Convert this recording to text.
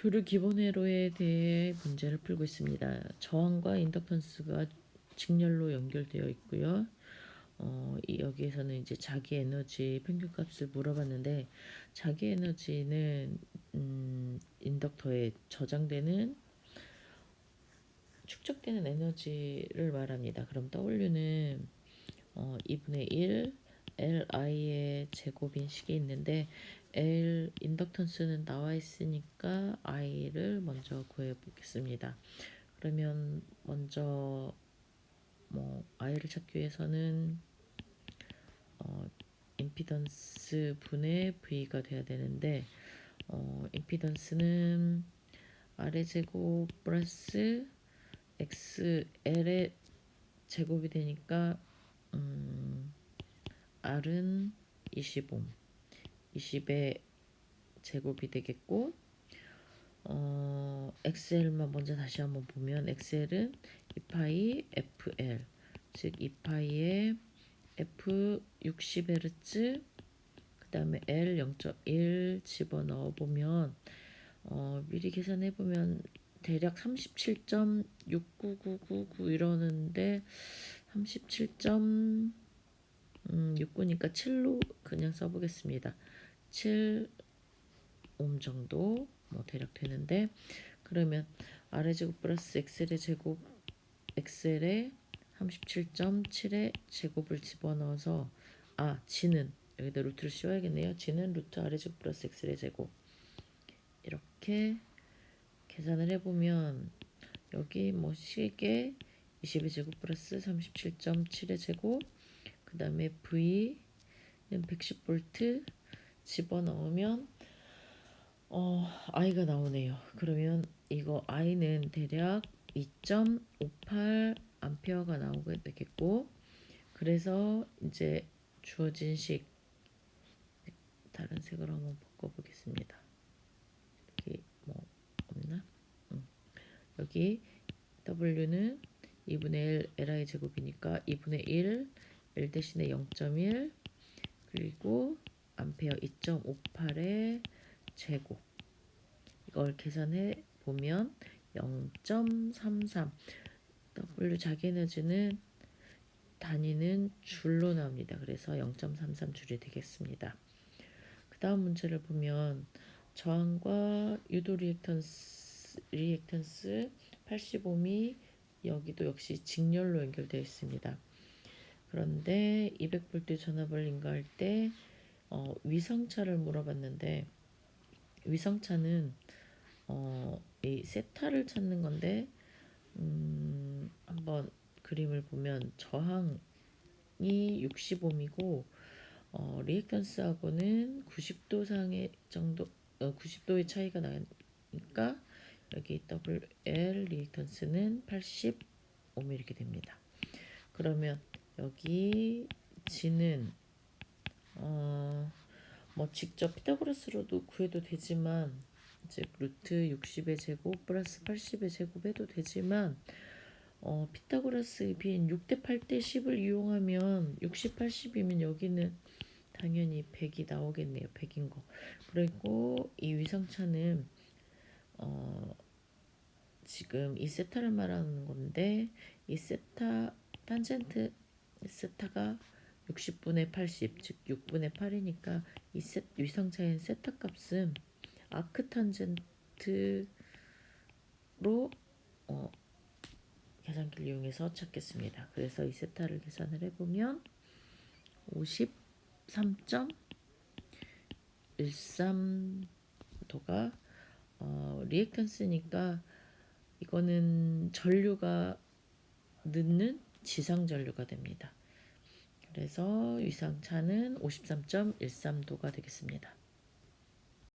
교류 기본 회로에 대해 문제를 풀고 있습니다. 저항과 인덕턴스가 직렬로 연결되어 있고요. 어, 이 여기에서는 이제 자기 에너지 평균 값을 물어봤는데 자기 에너지는 음, 인덕터에 저장되는 축적되는 에너지를 말합니다. 그럼 W는 어, 2분의 1 Li의 제곱인 식이 있는데 L 인덕턴스는 나와 있으니까 I를 먼저 구해 보겠습니다. 그러면 먼저 뭐 I를 찾기 위해서는 어, 임피던스 분의 V가 돼야 되는데 어, 임피던스는 R의 제곱 플러스 XL의 제곱이 되니까 음, R은 25, 20의 제곱이 되겠고 어, XL만 먼저 다시 한번 보면 XL은 2파이 FL 즉 2파이의 F 60Hz 그 다음에 L 0.1 집어넣어 보면 어, 미리 계산해 보면 대략 37.69999 이러는데 37. 음, 6구니까 7로 그냥 써보겠습니다. 7옴 정도 뭐 대략 되는데 그러면 R의 제곱 플러스 X의 제곱 XL의 37.7의 제곱을 집어넣어서 아 G는 여기다 루트를 씌워야겠네요. G는 루트 R의 제곱 플러스 X의 제곱 이렇게 계산을 해보면 여기 뭐 식에 20의 제곱 플러스 37.7의 제곱 그 다음에 V는 110V 집어넣으면 어, I가 나오네요. 그러면 이거 I는 대략 2.58 암페어가 나오게 되겠고 그래서 이제 주어진 식 다른 색으로 한번 바꿔보겠습니다. 여기 뭐 없나? 응. 여기 W는 2분의 1 Li 제곱이니까 2분의 1 L 대신에 0.1 그리고 암페어 2.58의 제곱 이걸 계산해 보면 0.33 W 자기 에너지는 단위는 줄로 나옵니다. 그래서 0.33 줄이 되겠습니다. 그 다음 문제를 보면 저항과 유도 리액턴스, 리액턴스 85미 여기도 역시 직렬로 연결되어 있습니다. 그런데 200V 전압을 인가할 때 어, 위성차를 물어봤는데 위성차는 어, 이 세타를 찾는 건데 음, 한번 그림을 보면 저항이 65이고 어, 리액턴스하고는 90도 상의 정도 어, 90도의 차이가 나니까 여기 WL 리액턴스는 85 이렇게 됩니다. 그러면 여기 G는 어, 뭐 직접 피타고라스로도 구해도 되지만 즉 루트 60의 제곱 플러스 80의 제곱 해도 되지만 어, 피타고라스의 비인 6대 8대 10을 이용하면 60, 80이면 여기는 당연히 100이 나오겠네요. 100인 거. 그리고 이 위성차는 어, 지금 이 세타를 말하는 건데 이 세타 탄젠트 세타가 60분의 80, 즉 6분의 8이니까 이 세, 위성차의 세타 값은 아크 탄젠트로 어, 계산기를 이용해서 찾겠습니다. 그래서 이 세타를 계산을 해보면 53.13도가 어, 리액턴스니까 이거는 전류가 늦는 지상 전류가 됩니다. 그래서 위상차는 53.13도가 되겠습니다.